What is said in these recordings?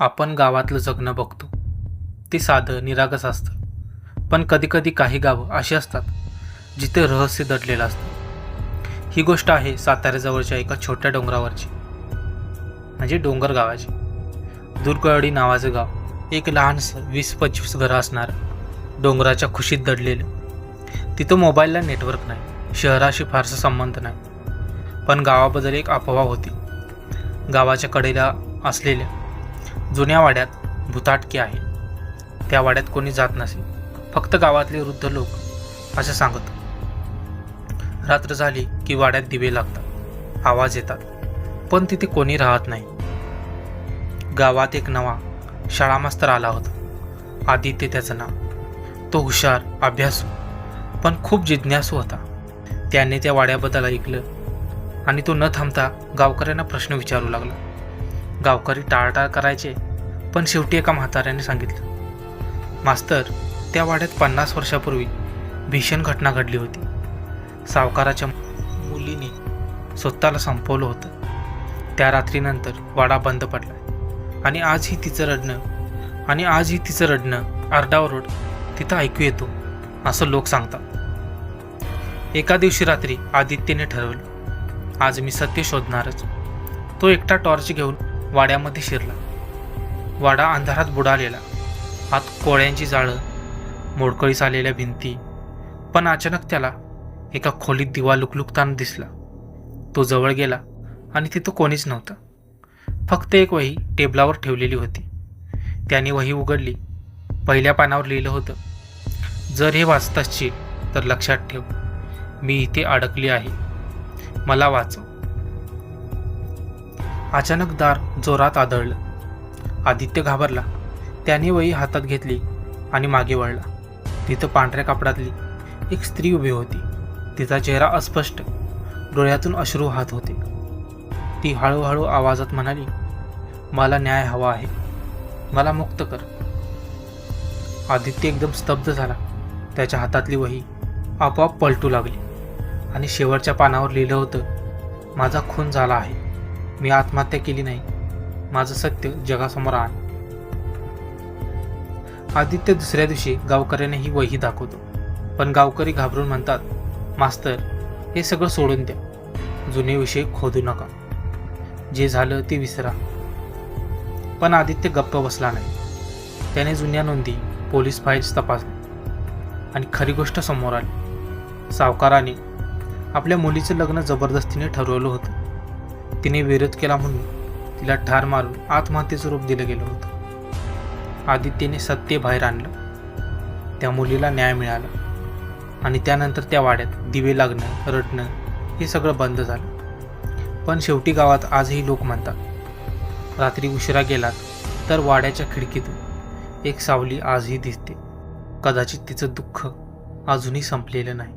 आपण गावातलं जगणं बघतो. ते साधं निरागस असतं पण कधीकधी काही गावं अशी असतात जिथे रहस्य दडलेलं असतं. ही गोष्ट आहे साताऱ्याजवळच्या एका छोट्या डोंगरावरची. म्हणजे डोंगर गावाची. दुर्गळी नावाचं गाव. एक लहानसं वीस पंचवीस घरं असणारं डोंगराच्या खुशीत दडलेलं. तिथं मोबाईलला नेटवर्क नाही. शहराशी फारसा संबंध नाही. पण गावाबद्दल एक अफवा होती. गावाच्या कडेला असलेल्या जुन्या वाड्यात भुताटकी आहे. त्या वाड्यात कोणी जात नसे. फक्त गावातले वृद्ध लोक असं सांगत. रात्र झाली की वाड्यात दिवे लागतात. आवाज येतात. पण तिथे कोणी राहत नाही. गावात एक नवा शाळा मास्तर आला होता. आदित्य त्याचं नाव. तो हुशार अभ्यासू पण खूप जिज्ञासू होता. त्याने त्या वाड्याबद्दल ऐकलं आणि तो न थांबता गावकऱ्यांना प्रश्न विचारू लागला. गावकरी टाळटाळ करायचे पण शेवटी एका म्हाताऱ्याने सांगितलं मास्तर त्या वाड्यात पन्नास वर्षापूर्वी भीषण घटना घडली होती. सावकाराच्या मुलीने स्वतःला संपवलं होतं. त्या रात्रीनंतर वाडा बंद पडला आणि आजही तिचं रडणं आणि आजही तिचं रडणं आरडाओरड तिथं ऐकू येतो असं लोक सांगतात. एका दिवशी रात्री आदित्यने ठरवलं आज मी सत्य शोधणारच. तो एकटा टॉर्च घेऊन वाड्यामध्ये शिरला. वाडा अंधारात बुडालेला. आत कोळ्यांची जाळं मोडकळीस आलेल्या भिंती. पण अचानक त्याला एका खोलीत दिवा लुकलुकताना दिसला. तो जवळ गेला आणि तिथं कोणीच नव्हतं. फक्त एक वही टेबलावर ठेवलेली होती. त्याने वही उघडली. पहिल्या पानावर लिहिलं होतं जर हे वाचत असशील तर लक्षात ठेव. मी इथे अडकली आहे. मला वाचव. अचानक दार जोरात आदळलं. आदित्य घाबरला. त्याने वही हातात घेतली आणि मागे वळला. तिथं पांढऱ्या कापडातली एक स्त्री उभी होती. तिचा चेहरा अस्पष्ट. डोळ्यातून अश्रू हात होते. ती हळूहळू आवाजात म्हणाली मला न्याय हवा आहे. मला मुक्त कर. आदित्य एकदम स्तब्ध झाला. त्याच्या हातातली वही आपोआप पलटू लागली आणि शेवटच्या पानावर लिहिलं होतं माझा खून झाला आहे. मी आत्महत्या केली नाही. माझं सत्य जगासमोर आहे. आदित्य दुसऱ्या दिवशी गावकऱ्याने ही वही दाखवतो. पण गावकरी घाबरून म्हणतात मास्तर हे सगळं सोडून द्या. जुने विषय खोदू नका. जे झालं ते विसरा. पण आदित्य गप्प बसला नाही. त्याने जुन्या नोंदी पोलीस फाईल्स तपासल्या. आणि खरी गोष्ट समोर आली. सावकाराने आपल्या मुलीचं लग्न जबरदस्तीने ठरवलं होतं. तिने विरोध केला म्हणून तिला ठार मारून आत्महत्येचं रूप दिलं गेलं होतं. आदित्यने सत्य बाहेर आणलं. त्या मुलीला न्याय मिळाला. आणि त्यानंतर त्या वाड्यात दिवे लागणं रडणं हे सगळं बंद झालं. पण शेवटी गावात आजही लोक म्हणतात रात्री उशिरा गेलात तर वाड्याच्या खिडकीतून एक सावली आजही दिसते. कदाचित तिचं दुःख अजूनही संपलेलं नाही.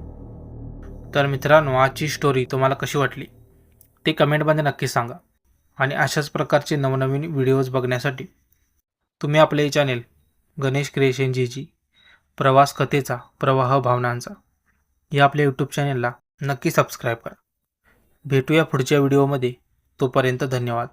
तर मित्रांनो आजची स्टोरी तुम्हाला कशी वाटली? ते कमेंटमध्ये नक्की सांगा. आणि अशाच प्रकारचे नवनवीन व्हिडिओज बघण्यासाठी तुम्ही आपले हे चॅनेल गणेश क्रिएशन प्रवास कथेचा प्रवाह भावनांचा या आपल्या यूट्यूब चॅनेलला नक्की सबस्क्राईब करा. भेटूया पुढच्या व्हिडिओमध्ये तोपर्यंत धन्यवाद.